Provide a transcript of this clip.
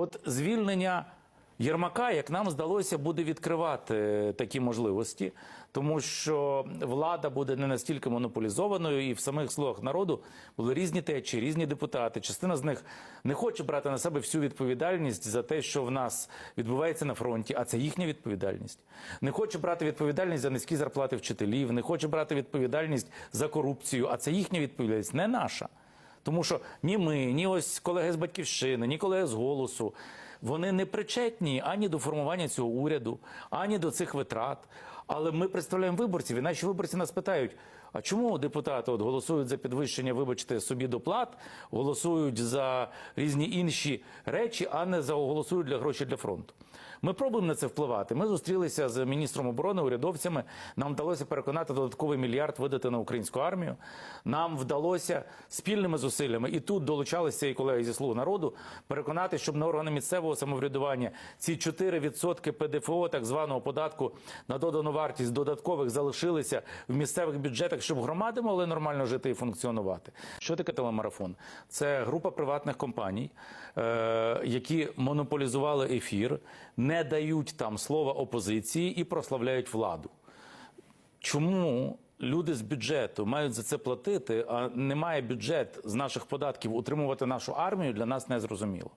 От звільнення Єрмака, як нам здалося, буде відкривати такі можливості, тому що влада буде не настільки монополізованою, і в самих слугах народу були різні течії, різні депутати. Частина з них не хоче брати на себе всю відповідальність за те, що в нас відбувається на фронті, а це їхня відповідальність. Не хоче брати відповідальність за низькі зарплати вчителів, не хоче брати відповідальність за корупцію, а це їхня відповідальність, не наша. Тому що ні ми, ні ось колеги з батьківщини, ні колеги з голосу. Вони не причетні ані до формування цього уряду, ані до цих витрат. Але ми представляємо виборців, і наші виборці нас питають: а чому депутати от голосують за підвищення, вибачте, собі доплат, голосують за різні інші речі, а не за голосують для грошей для фронту? Ми пробуємо на це впливати. Ми зустрілися з міністром оборони, урядовцями. Нам вдалося переконати додатковий мільярд видати на українську армію. Нам вдалося спільними зусиллями, і тут долучалися і колеги зі слуг народу, переконати, щоб на органи місцевого самоврядування ці 4% ПДФО, так званого податку на додану вартість додаткових залишилися в місцевих бюджетах, щоб громади могли нормально жити і функціонувати. Що таке телемарафон? Це група приватних компаній, е, які монополізували ефір, не дають там слова опозиції і прославляють владу. Чому люди з бюджету мають за це платити, а немає бюджет з наших податків утримувати нашу армію, для нас не зрозуміло.